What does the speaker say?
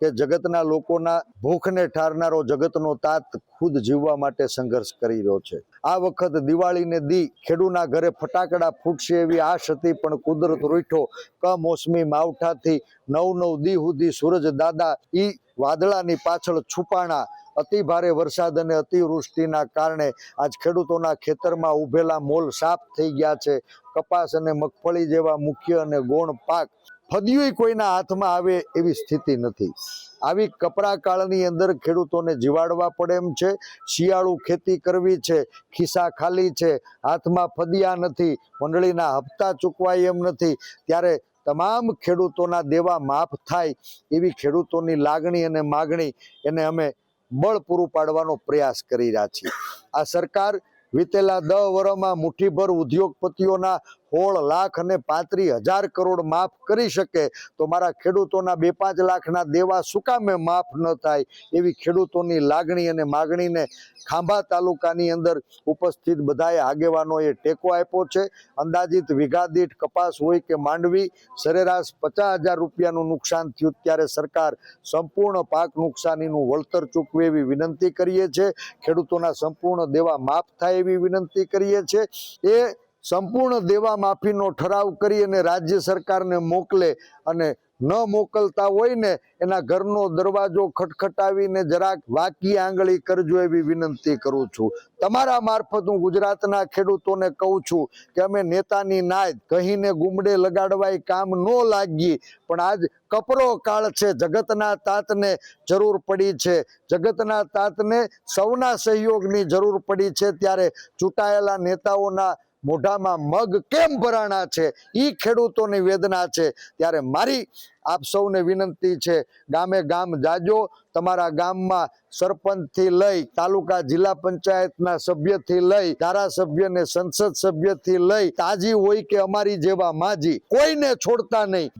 કે જગતના લોકોના ભૂખને ઠારનારો જગતનો તાત ખુદ જીવવા માટે સંઘર્ષ કરી રહ્યો છે. આ વખત દિવાળીને દી ખેડૂના ઘરે ફટાકડા ફૂટશે એવી આશ હતી, પણ કુદરત રૂઠો કમોસમી માવઠાથી નવ નવ દી સુધી સૂરજ દાદા ઈ વાદળાની પાછળ છુપાણા. અતિ ભારે વરસાદ અને અતિવૃષ્ટિના કારણે આજ ખેડૂતોના ખેતરમાં ઉભેલા મોલ સાફ થઈ ગયા છે. કપાસ અને મગફળી જેવા મુખ્ય અને ગૌણ પાક ફદિયું કોઈના હાથમાં આવે એવી સ્થિતિ નથી. આવી કપરા કાળની અંદર ખેડૂતોને જીવાડવા પડે એમ છે, શિયાળુ ખેતી કરવી છે, ખિસ્સા ખાલી છે, હાથમાં ફદિયા નથી, મંડળીના હપ્તા ચૂકવાય એમ નથી. ત્યારે તમામ ખેડૂતોના દેવા માફ થાય એવી ખેડૂતોની લાગણી અને માગણી એને અમે બળ પૂરું પાડવાનો પ્રયાસ કરી રહ્યા છીએ. આ સરકાર વીતેલા દહ વર્ષમાં મુઠ્ઠીભર ઉદ્યોગપતિઓના સોળ લાખ અને પાંત્રીસ હજાર કરોડ માફ કરી શકે તો મારા ખેડૂતોના બે પાંચ લાખના દેવા શું કામે માફ ન થાય એવી ખેડૂતોની લાગણી અને માગણીને ખાંભા તાલુકાની અંદર ઉપસ્થિત બધાએ આગેવાનોએ ટેકો આપ્યો છે. અંદાજિત વીઘા દીઠ કપાસ હોય કે માંડવી, સરેરાશ પચાસ હજાર રૂપિયાનું નુકસાન થયું ત્યારે સરકાર સંપૂર્ણ પાક નુકસાનીનું વળતર ચૂકવે એવી વિનંતી કરીએ છીએ ખેડૂતોના સંપૂર્ણ દેવા માફ થાય એવી વિનંતી કરીએ છીએ એ સંપૂર્ણ દેવા માફીનો ઠરાવ કરી અને રાજ્ય સરકારને મોકલે અને ન મોકલતા હોય ને એના ઘરનો દરવાજો ખટખટાવીને જરાક વાકી આંગળી કરજો એવી વિનંતી કરું છું. તમારા મારફત હું ગુજરાતના ખેડૂતોને કહું છું કે અમે નેતાની નાદ કહીને ગુમડે લગાડવાય કામ ન લાગી, પણ આજ કપરો કાળ છે, જગતના તાતને જરૂર પડી છે. જગતના તાતને સૌના સહયોગની જરૂર પડી છે, ત્યારે ચૂંટાયેલા નેતાઓના મોઢામાં મગ કેમ ભરાણા છે? એ ખેડૂતોની વેદના છે. ત્યારે મારી આપ સૌને વિનંતી છે, ગામે ગામ જાજો. તમારા ગામમાં સરપંચથી લઈ, તાલુકા જિલ્લા પંચાયતના સભ્યથી લઈ ધારાસભ્યને સંસદ સભ્યથી લઈ, તાજી હોય કે અમારી જેવા માજી, કોઈને છોડતા નહીં.